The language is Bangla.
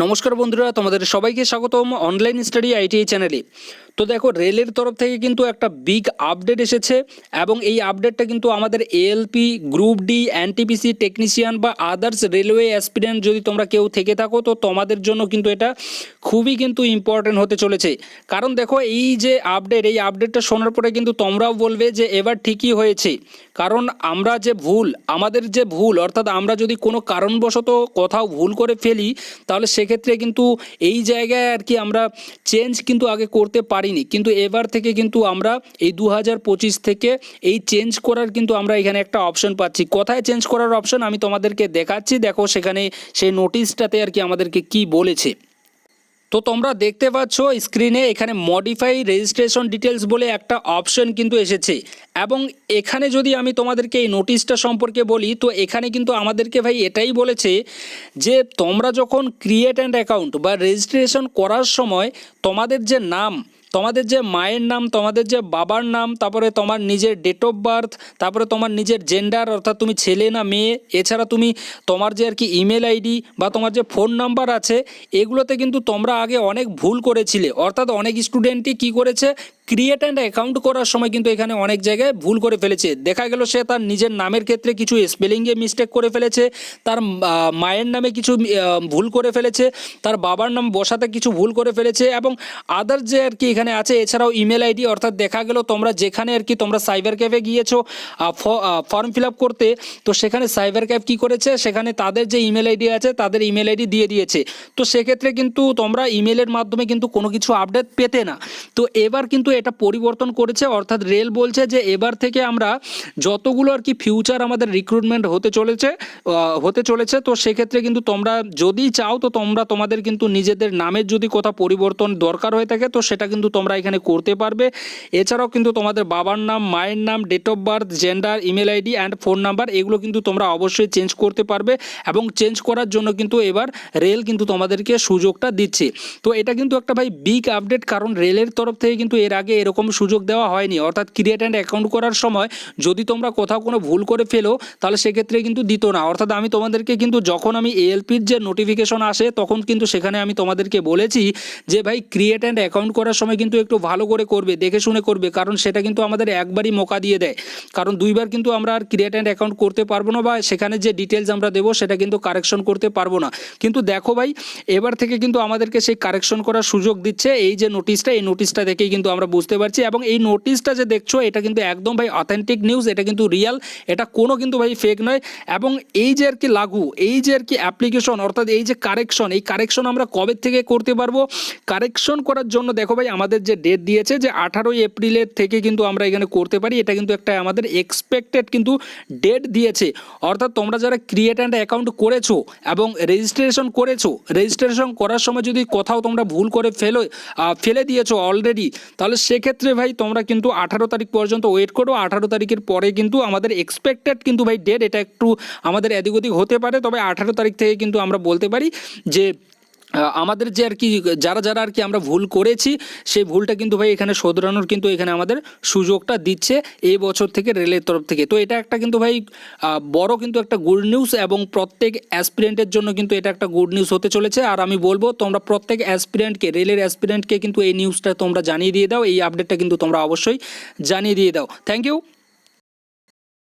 নমস্কার বন্ধুরা, তোমাদের সবাইকে স্বাগতম অনলাইন স্টাডি আইটিআই চ্যানেলে তো দেখো রেলের তরফ থেকে কিন্তু একটা বিগ আপডেট এসেছে এবং এই আপডেটটা কিন্তু আমাদের ALP group D NTPC technician বা আদার্স রেলওয়ে অ্যাসপিরেন্ট যদি তোমরা কেউ থেকে থাকো, তো তোমাদের জন্য কিন্তু এটা খুবই কিন্তু ইম্পর্টেন্ট হতে চলেছে। কারণ দেখো, এই যে আপডেট এই আপডেটটা শোনার পরে কিন্তু তোমরাও বলবে যে এবার ঠিকই হয়েছে। কারণ আমরা যে ভুল, আমাদের যে ভুল, অর্থাৎ আমরা যদি কোনো কারণবশত কোথাও ভুল করে ফেলি, তাহলে সেক্ষেত্রে কিন্তু এই জায়গায় আর কি আমরা চেঞ্জ কিন্তু আগে করতে পারিনি। কিন্তু এবার থেকে কিন্তু আমরা এই দু হাজার পঁচিশ থেকে এই চেঞ্জ করার কিন্তু আমরা এখানে একটা অপশন পাচ্ছি। কোথায় চেঞ্জ করার অপশন আমি তোমাদেরকে দেখাচ্ছি। দেখো সেখানে সেই নোটিশটাতে আর কি আমাদেরকে কি বলেছে। তো তোমরা দেখতে পাচ্ছ স্ক্রিনে এখানে মডিফাই রেজিস্ট্রেশন ডিটেলস বলে একটা অপশন কিন্তু এসেছে। এবং এখানে যদি আমি তোমাদেরকে এই নোটিশটা সম্পর্কে বলি, তো এখানে কিন্তু আমাদেরকে ভাই এটাই বলেছে যে, তোমরা যখন ক্রিয়েট অ্যান্ড অ্যাকাউন্ট বা রেজিস্ট্রেশন করার সময় তোমাদের যে নাম, তোমাদের যে মায়ের নাম, তোমাদের যে বাবার নাম, তারপরে তোমার নিজের ডেট অফ বার্থ তারপরে তোমার নিজের জেন্ডার অর্থাৎ তুমি ছেলে না মেয়ে, এছাড়া তুমি তোমার যে আর কি ইমেল আইডি বা তোমার যে ফোন নাম্বার আছে, এগুলোতে কিন্তু তোমরা আগে অনেক ভুল করেছিলে। অর্থাৎ অনেক স্টুডেন্টই কি করেছে? ক্রিয়েট অ্যান্ড অ্যাকাউন্ট করার সময় কিন্তু এখানে অনেক জায়গায় ভুল করে ফেলেছে। দেখা গেল সে তার নিজের নামের ক্ষেত্রে কিছু স্পেলিংয়ে মিস্টেক করে ফেলেছে, তার মায়ের নামে কিছু ভুল করে ফেলেছে, তার বাবার নাম বসাতে কিছু ভুল করে ফেলেছে এবং আদার যে আর কি এখানে আছে, এছাড়াও ইমেল আইডি অর্থাৎ দেখা গেল তোমরা যেখানে আর কি তোমরা সাইবার ক্যাফে গিয়েছো ফর্ম ফিল আপ করতে, তো সেখানে সাইবার ক্যাফ কি করেছে, সেখানে তাদের যে ইমেল আইডি আছে, তাদের ইমেল আইডি দিয়ে দিয়েছে। তো সেক্ষেত্রে কিন্তু তোমরা ইমেলের মাধ্যমে কিন্তু কোনো কিছু আপডেট পেতে না। তো এবার কিন্তু এটা পরিবর্তন করেছে, অর্থাৎ রেল বলছে যে এবার থেকে আমরা যতগুলো আর কি ফিউচার আমাদের রিক্রুটমেন্ট হতে চলেছে হতে চলেছে, তো সেক্ষেত্রে কিন্তু তোমরা যদি চাও, তো তোমরা তোমাদের কিন্তু নিজেদের নামের যদি কোথাও পরিবর্তন দরকার হয়ে থাকে, তো সেটা কিন্তু তোমরা এখানে করতে পারবে। এছাড়াও কিন্তু তোমাদের বাবার নাম, মায়ের নাম date of birth gender email ID and phone number এগুলো কিন্তু তোমরা অবশ্যই চেঞ্জ করতে পারবে এবং চেঞ্জ করার জন্য কিন্তু এবার রেল কিন্তু তোমাদেরকে সুযোগটা দিচ্ছে। তো এটা কিন্তু একটা ভাই বিগ আপডেট কারণ রেলের তরফ থেকে কিন্তু এর আগে এরকম সুযোগ দেওয়া হয়নি। অর্থাৎ ক্রিয়েট অ্যান্ড অ্যাকাউন্ট করার সময় যদি তোমরা কোথাও কোনো ভুল করে ফেলো, তাহলে সেক্ষেত্রে কিন্তু দিত না। অর্থাৎ আমি তোমাদেরকে কিন্তু যখন আমি এএলপির যে নোটিফিকেশন আসে, তখন কিন্তু সেখানে আমি তোমাদেরকে বলেছি যে, ভাই ক্রিয়েট অ্যান্ড অ্যাকাউন্ট করার সময় কিন্তু একটু ভালো করে করবে, দেখে শুনে করবে, কারণ সেটা কিন্তু আমাদের একবারই মোকা দিয়ে দেয়। কারণ দুইবার কিন্তু আমরা আর ক্রিয়েট অ্যান্ড অ্যাকাউন্ট করতে পারব না বা সেখানে যে ডিটেলস আমরা দেবো, সেটা কিন্তু কারেকশন করতে পারব না। কিন্তু দেখো ভাই, এবার থেকে কিন্তু আমাদেরকে সেই কারেকশন করার সুযোগ দিচ্ছে। এই যে নোটিশটা এই নোটিশটা দেখেই কিন্তু আমরা বুঝতে পারছি এবং এই নোটিশটা যে দেখছ, এটা কিন্তু একদম ভাই অথেন্টিক নিউজ এটা কিন্তু রিয়াল এটা কোনো কিন্তু ভাই ফেক নয়। এবং এই যে আর কি লাগু, এই যে আর কি অ্যাপ্লিকেশন অর্থাৎ এই যে কারেকশন এই কারেকশন আমরা কবে থেকে করতে পারব? কারেকশন করার জন্য দেখো ভাই, আমাদের যে ডেট দিয়েছে যে আঠারোই এপ্রিলের থেকে কিন্তু আমরা এখানে করতে পারি, এটা কিন্তু একটা আমাদের এক্সপেক্টেড কিন্তু ডেট দিয়েছে। অর্থাৎ তোমরা যারা ক্রিয়েট অ্যান্ড অ্যাকাউন্ট করেছ এবং রেজিস্ট্রেশন করেছ রেজিস্ট্রেশন করার সময় যদি কোথাও তোমরা ভুল করে ফেলো ফেলে দিয়েছ অলরেডি তাহলে সেক্ষেত্রে ভাই তোমরা কিন্তু আঠারো তারিখ পর্যন্ত ওয়েট করো। আঠারো তারিখের পরে কিন্তু আমাদের এক্সপেক্টেড কিন্তু ভাই ডেট এটা একটু আমাদের এদিক ওদিক হতে পারে। তবে আঠারো তারিখ থেকে কিন্তু আমরা বলতে পারি যে আমাদের যে আর কি, যারা যারা আর কি আমরা ভুল করেছি, সেই ভুলটা কিন্তু ভাই এখানে শোধরানোর কিন্তু এখানে আমাদের সুযোগটা দিচ্ছে এই বছর থেকে রেলের তরফ থেকে। তো এটা একটা কিন্তু ভাই বড় কিন্তু একটা গুড নিউজ এবং প্রত্যেক অ্যাসপিরেন্টের জন্য কিন্তু এটা একটা গুড নিউজ হতে চলেছে। আর আমি বলব, তোমরা প্রত্যেক অ্যাসপিরেন্টকে রেলের অ্যাসপিরেন্টকে কিন্তু এই নিউজটা তোমরা জানিয়ে দিয়ে দাও, এই আপডেটটা কিন্তু তোমরা অবশ্যই জানিয়ে দিয়ে দাও। Thank you